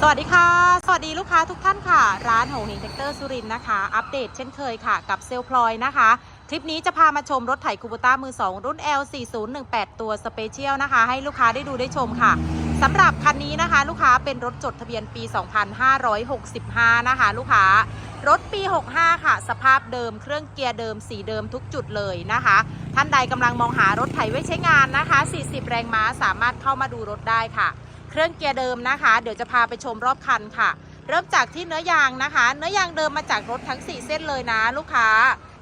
สวัสดีค่ะ สวัสดีลูกค้าทุกท่านค่ะ ร้านโหงเฮงแท็กเตอร์สุรินนะคะ อัปเดตเช่นเคยค่ะ กับเซลลพลอยนะคะ คลิปนี้จะพามาชมรถไถคูบูต้ามือ 2 รุ่น L4018 ตัวสเปเชียลนะคะ ให้ลูกค้าได้ดูได้ชมค่ะสำหรับคันนี้นะคะ ลูกค้าเป็นรถจดทะเบียนปี 2565 นะคะ ลูกค้ารถปี 65 ค่ะ สภาพเดิม เครื่องเกียร์เดิม สีเดิมทุกจุดเลยนะคะ ท่านใดกำลังมองหารถไถไว้ใช้งานนะคะ 40 แรงม้าสามารถเข้ามาดูรถได้ค่ะ เครื่องเกียร์เดิมนะคะ เดี๋ยวจะพาไปชมรอบคันค่ะ เริ่มจากที่เนื้อยางนะคะ เนื้อยางเดิมมาจากรถทั้ง 4 เส้นเลยนะ ลูกค้า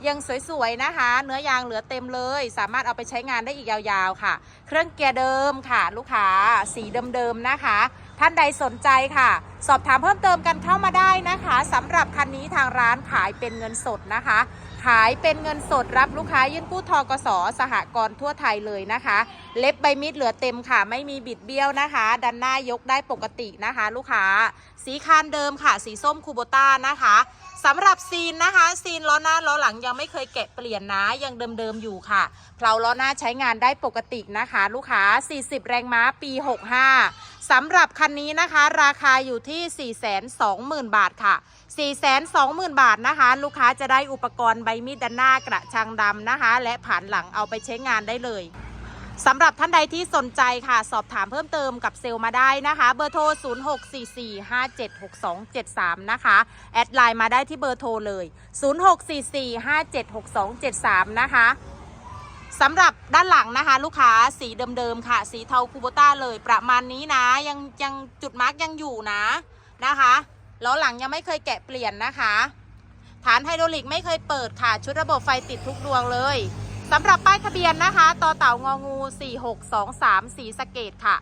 ยังสวยๆนะคะ เนื้อยางเหลือเต็มเลย สามารถเอาไปใช้งานได้อีกยาวๆค่ะ เครื่องเกียร์เดิมค่ะ ลูกค้าสีเดิมๆนะคะ ท่านใดสนใจค่ะ สอบถามเพิ่มเติมกันเข้ามาได้นะคะสำหรับคันนี้ทางร้านขายเป็นเงินสดนะคะ ขายเป็นเงินสดรับลูกค้ายื่นกู้ทกสสหกรณ์ทั่วไทยเลยนะคะ เล็บใบมีดเหลือเต็มค่ะ ไม่มีบิดเบี้ยวนะคะ ดันหน้ายกได้ปกตินะคะ ลูกค้า สีคานเดิมค่ะ สีส้มคูโบต้านะคะสำหรับซีนนะคะ ซีนล้อหน้าล้อหลังยังไม่เคยแกะเปลี่ยนนะยังเดิมๆอยู่ค่ะเพลาล้อหน้าใช้งานได้ปกตินะคะ ลูกค้า 40 แรงม้าปี 65 สำหรับคันนี้นะคะ ราคาอยู่ที่ 420,000 บาทค่ะ 420,000 บาทนะคะ ลูกค้าจะได้อุปกรณ์ใบมีดด้านหน้ากระชังดำนะคะ และผ่านหลังเอาไปใช้งานได้เลยสำหรับท่านใดที่สนใจค่ะ สอบถามเพิ่มเติมกับเซลมาได้นะคะ เบอร์โทร 0644576273 นะคะ แอดไลน์มาได้ที่เบอร์โทรเลย 0644576273 นะคะ สำหรับด้านหลังนะคะ ลูกค้าสีเดิมๆค่ะ สีเทาคูโบต้าเลยประมาณนี้นะ ยังยังจุดมาร์กยังอยู่นะนะคะล้อหลังยังไม่เคยแกะเปลี่ยนนะคะ ฐานไฮดรอลิกไม่เคยเปิดค่ะ ชุดระบบไฟติดทุกดวงเลยสำหรับป้ายทะเบียนนะคะต่อเต่างองู 4623สีสเกตค่ะ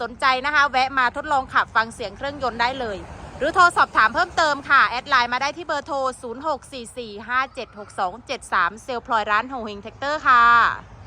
สนใจนะคะ แวะมาทดลองขับฟังเสียงเครื่องยนต์ได้เลย หรือโทรสอบถามเพิ่มเติมค่ะ แอดไลน์มาได้ที่เบอร์โทร 0644576273 เซลพลอยร้านโฮเฮงแท็กเตอร์ค่ะ